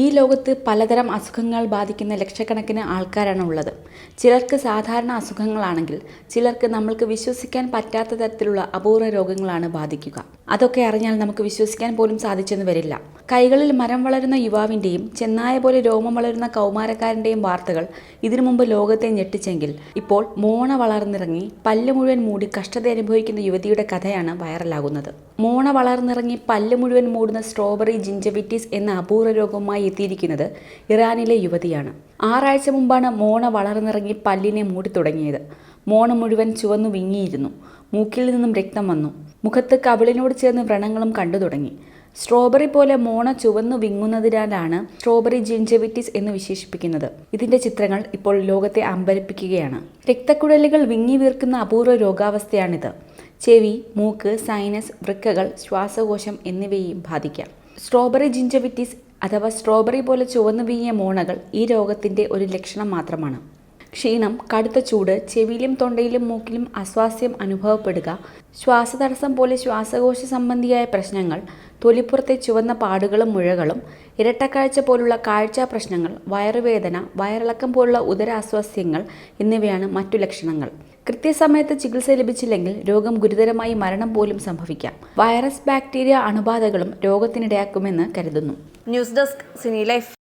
ഈ ലോകത്ത് പലതരം അസുഖങ്ങൾ ബാധിക്കുന്ന ലക്ഷക്കണക്കിന് ആൾക്കാരാണ് ഉള്ളത് ചിലർക്ക് സാധാരണ അസുഖങ്ങളാണെങ്കിൽ ചിലർക്ക് നമ്മൾക്ക് വിശ്വസിക്കാൻ പറ്റാത്ത തരത്തിലുള്ള അപൂർവ രോഗങ്ങളാണ് ബാധിക്കുക. അതൊക്കെ അറിഞ്ഞാൽ നമുക്ക് വിശ്വസിക്കാൻ പോലും സാധിച്ചെന്ന് വരില്ല. കൈകളിൽ മരം വളരുന്ന യുവാവിന്റെയും ചെന്നായ പോലെ രോമം വളരുന്ന കൗമാരക്കാരന്റെയും വാർത്തകൾ ഇതിനു മുമ്പ് ലോകത്തെ ഞെട്ടിച്ചെങ്കിൽ ഇപ്പോൾ മോണ വളർന്നിറങ്ങി പല്ല് മുഴുവൻ മൂടി കഷ്ടത അനുഭവിക്കുന്ന യുവതിയുടെ കഥയാണ് വൈറലാകുന്നത്. മോണ വളർന്നിറങ്ങി പല്ല് മുഴുവൻ മൂടുന്ന സ്ട്രോബെറി ജിഞ്ചവിറ്റീസ് എന്ന അപൂർവ രോഗവുമായി എത്തിയിരിക്കുന്നത് ഇറാനിലെ യുവതിയാണ്. ആറാഴ്ച മുമ്പാണ് മോണ വളർന്നിറങ്ങി പല്ലിനെ മൂടി തുടങ്ങിയത് മോണ മുഴുവൻ ചുവന്നു വിങ്ങിയിരുന്നു. മൂക്കിൽ നിന്നും രക്തം വന്നു. മുഖത്ത് കവിളിനോട് ചേർന്ന് വ്രണങ്ങളും കണ്ടു തുടങ്ങി. സ്ട്രോബെറി പോലെ മോണ ചുവന്നു വിങ്ങുന്നതിനാലാണ് സ്ട്രോബെറി ജിഞ്ചവിറ്റിസ് എന്ന് വിശേഷിപ്പിക്കുന്നത്. ഇതിന്റെ ചിത്രങ്ങൾ ഇപ്പോൾ ലോകത്തെ അമ്പരപ്പിക്കുകയാണ്. രക്തക്കുഴലുകൾ വിങ്ങി വീർക്കുന്ന അപൂർവ രോഗാവസ്ഥയാണിത്. ചെവി മൂക്ക് സൈനസ് വൃക്കകൾ ശ്വാസകോശം എന്നിവയെയും ബാധിക്കാം. സ്ട്രോബെറി ജിഞ്ചവിറ്റിസ് അഥവാ സ്ട്രോബെറി പോലെ ചുവന്നു വീങ്ങിയ മോണകൾ ഈ രോഗത്തിന്റെ ഒരു ലക്ഷണം മാത്രമാണ്. ക്ഷീണം കടുത്ത ചൂട് ചെവിയിലും തൊണ്ടയിലും മൂക്കിലും അസ്വാസ്ഥ്യം അനുഭവപ്പെടുക ശ്വാസതടസ്സം പോലെ ശ്വാസകോശ സംബന്ധിയായ പ്രശ്നങ്ങൾ തൊലിപ്പുറത്തെ ചുവന്ന പാടുകളും മുഴകളും ഇരട്ടക്കാഴ്ച പോലുള്ള കാഴ്ചാ പ്രശ്നങ്ങൾ വയറുവേദന വയറിളക്കം പോലുള്ള ഉദര ഉദരാസ്വാസ്ഥ്യങ്ങൾ എന്നിവയാണ് മറ്റു ലക്ഷണങ്ങൾ. കൃത്യസമയത്ത് ചികിത്സ ലഭിച്ചില്ലെങ്കിൽ രോഗം ഗുരുതരമായി മരണം പോലും സംഭവിക്കാം. വൈറസ് ബാക്ടീരിയ അണുബാധകളും രോഗത്തിനിടയാക്കുമെന്ന് കരുതുന്നു. News desk cine life.